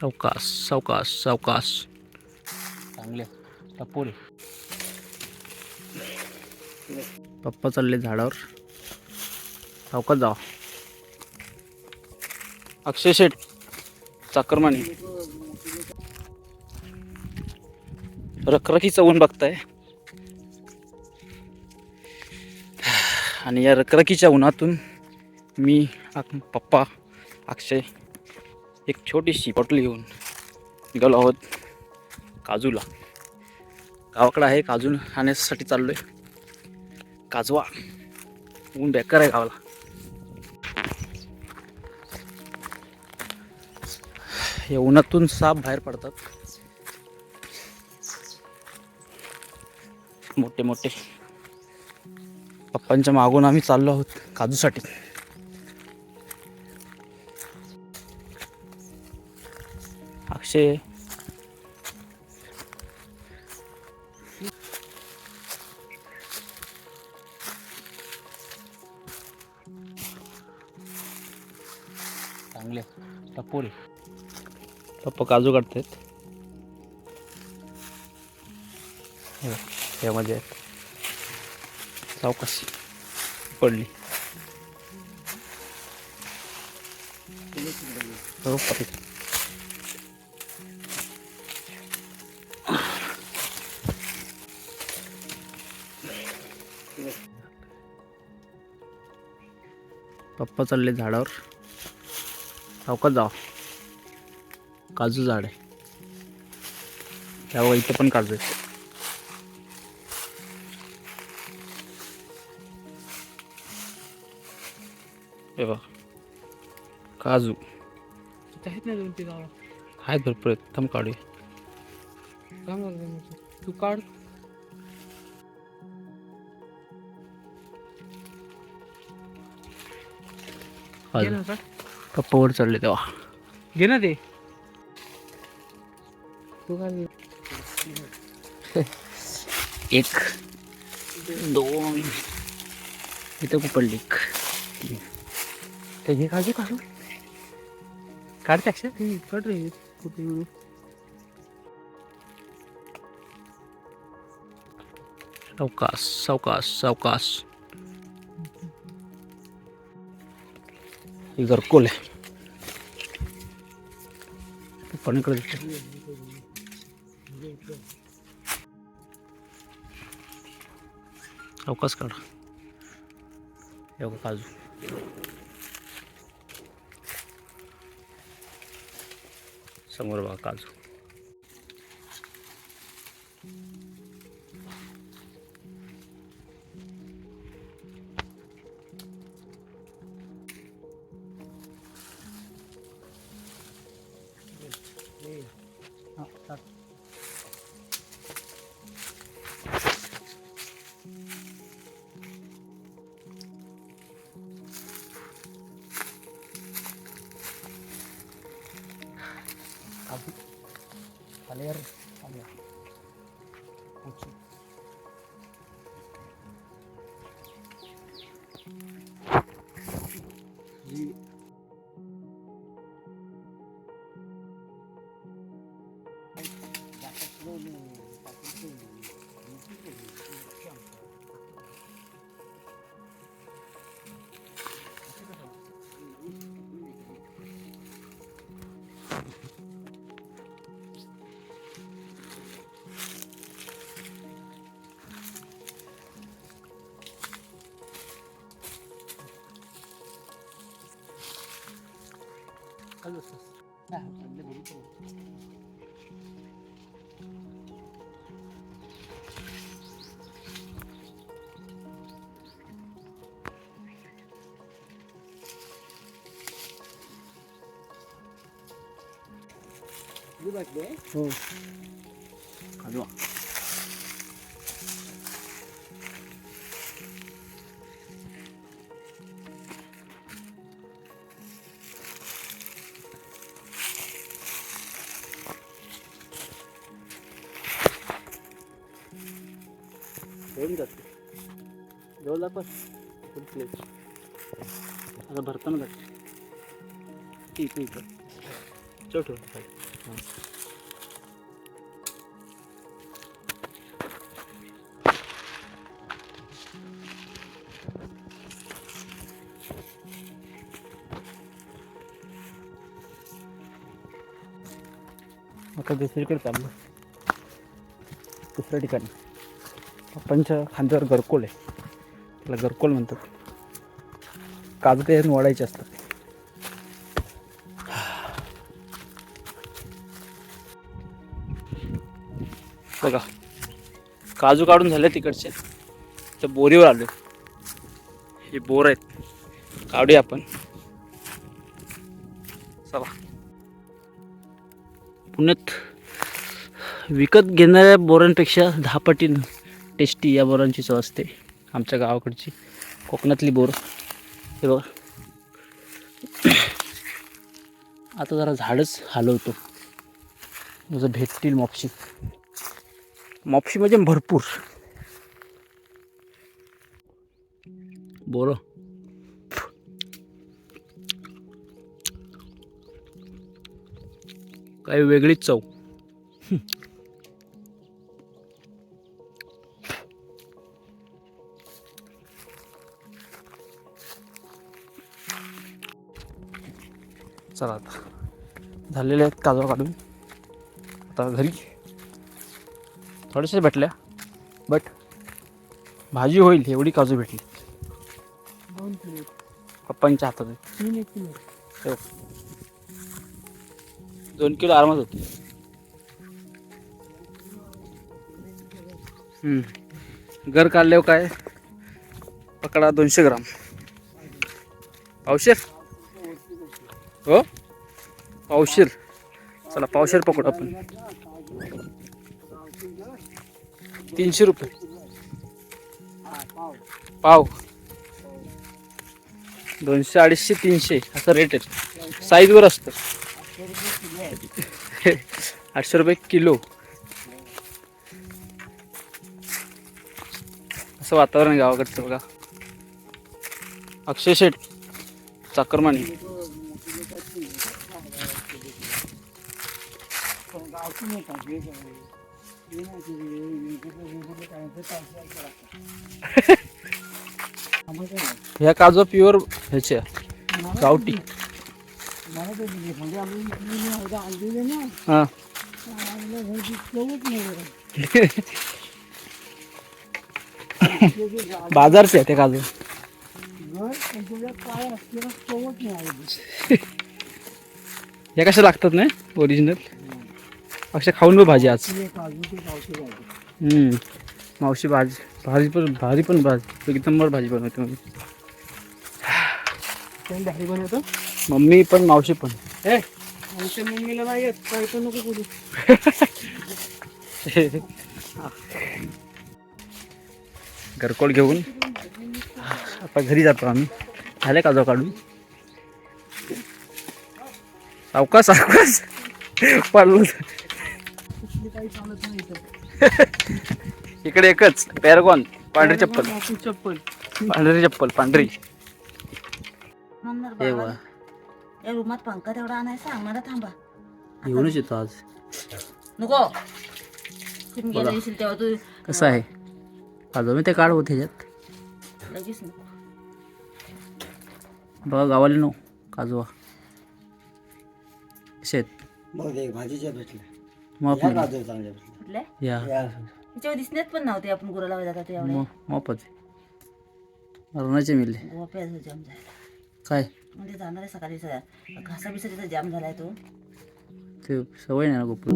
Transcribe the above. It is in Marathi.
सावकाश सावकाश सावकाश. चांगले. टपोरे. पप्पा चालले झाडावर. सावकाश जावा. अक्षय शेठ चाकरमानी. रखरखीचं ऊन बघताय. आणि या रखरखीच्या उन्हातून मी पप्पा अक्षय एक छोटीशी बॉटल घेऊन निघालो आहोत काजूला. गावाकडं आहे काजू आणण्यासाठी चाललो आहे काजवा ऊन बेकार आहे गावाला. या उन्हातून साप बाहेर पडतात. मोठे मोठे. पप्पांच्या मागून आम्ही चाललो आहोत काजूसाठी. अक्षय चांगले. टपोरे पप्पा काजू काढतायत हे बघ, यामध्ये आहेत. सावकाश पडली. हो पप्पा चालले झाडावर. सावकाश जावा. काजू झाड आहे. त्यावर इथं पण काजू आहे बघ. काजू. आहेत ना दोन ते गावा आहेत भरपूर आहेत. थांब काढूया. लागलं तू काढ. काढ पप्पा वर चढले तेव्हा. घे ना ते. तू काय एक दोन. इथं पडली एक. ते घे काढू काढू काढते अक्षर काढ रे. कुठे सावकाश सावकाश सावकाश. ही घरकोल आहे पप्पाने कडे सावकाश काढा हे बघा काजू समोर बघा काजू Salir, salir. Ocho. 살렸어. 나 안내 모르고. 이거 맛있네. 어. 가져와. होऊन जाते. जवळ दाखवा फुल प्लेट आता भरताना जाते. ठीक आहे इथं चव ठेव. आता दुसरीकडे चाललो. दुसऱ्या ठिकाणी. पप्पांच्या खांद्यावर गरकोल आहे. त्याला गरकोल म्हणतात. काजू काही वाढायचे असतात. बघा काजू काढून झाले तिकडचे. तर बोरीवर आलो. हे बोर आहेत. काढूया आपण. चला. पुण्यात विकत घेणाऱ्या बोरांपेक्षा दहा पटीनं टेस्टी या बोरांची चव असते. आमच्या गावाकडची कोकणातली बोर. हे बघा. आता जरा झाडच हलवतो. जसं भेटतील मॉपशी. मॉपशी म्हणजे भरपूर. बोर. काही वेगळीच चव. चला आता. झालेले आहेत काजवा काढून. आता घरी. थोडेसे भेटल्या. बट भाजी होईल एवढी काजू भेटली. पप्पांच्या हातात आहे. हो. दोन किलो आरामात होते. घर काढल्यावर काय? पकडा दोनशे ग्राम. पावशेर. हो? पावशेर. चला पावशेर पकडू आपण. तीनशे रुपये. पाव. दोनशे अडीचशे तीनशे. असं रेट आहे. साईजवर असतं. आठशे रुपये किलो. असं वातावरण गावाकडचं बघा. अक्षय शेठ चाकरमानी. ह्या काजू प्युअर ह्याच्या गावठी. हा. बाजारचे आहे ते काजू. या कशा लागतात नाही? ओरिजिनल अक्षय खाऊन बघ भाजी आज. हम्म. मावशी भाजी भाजी पण भारी पण भाजी. एक नंबर भाजी बनवते मम्मी. भारी बनवतो? मम्मी पण मावशी पण. ए आमच्या मम्मीला नाही येत काय पण नको बोलू. घरकोल घेऊन आता घरी जातो आम्ही. झाले काजू काढून? सावकाश सावकाश. पडलो इकडे एकच पॅरगॉन पांढरी चप्पल. चप्पल. पांढरी चप्पल पांढरी. या रूमात पंखा तेवढा आणायचा? आम्हाला थांबा. घेऊनच येतो आज. नको. तुम्ही गेला येशील तेव्हा तू कसं आहे? काजू मी ते काढ होते ह्याच्यात लगेच नको. बघा गावाले नो काजवा आहेत? बहुतेक भाजीच्या भेटल्या. कुठल्या या. त्याच्यावर दिसण्यात पण नव्हते आपण गुराला जातात एवढे. मग मपच अरुणाचे मिळले गोप्या जाम झाला. काय? म्हणजे जाणार आहे सकाळी घासा बिसा तिथं जाम झालाय तो. ते सवय नाही ना गोपुर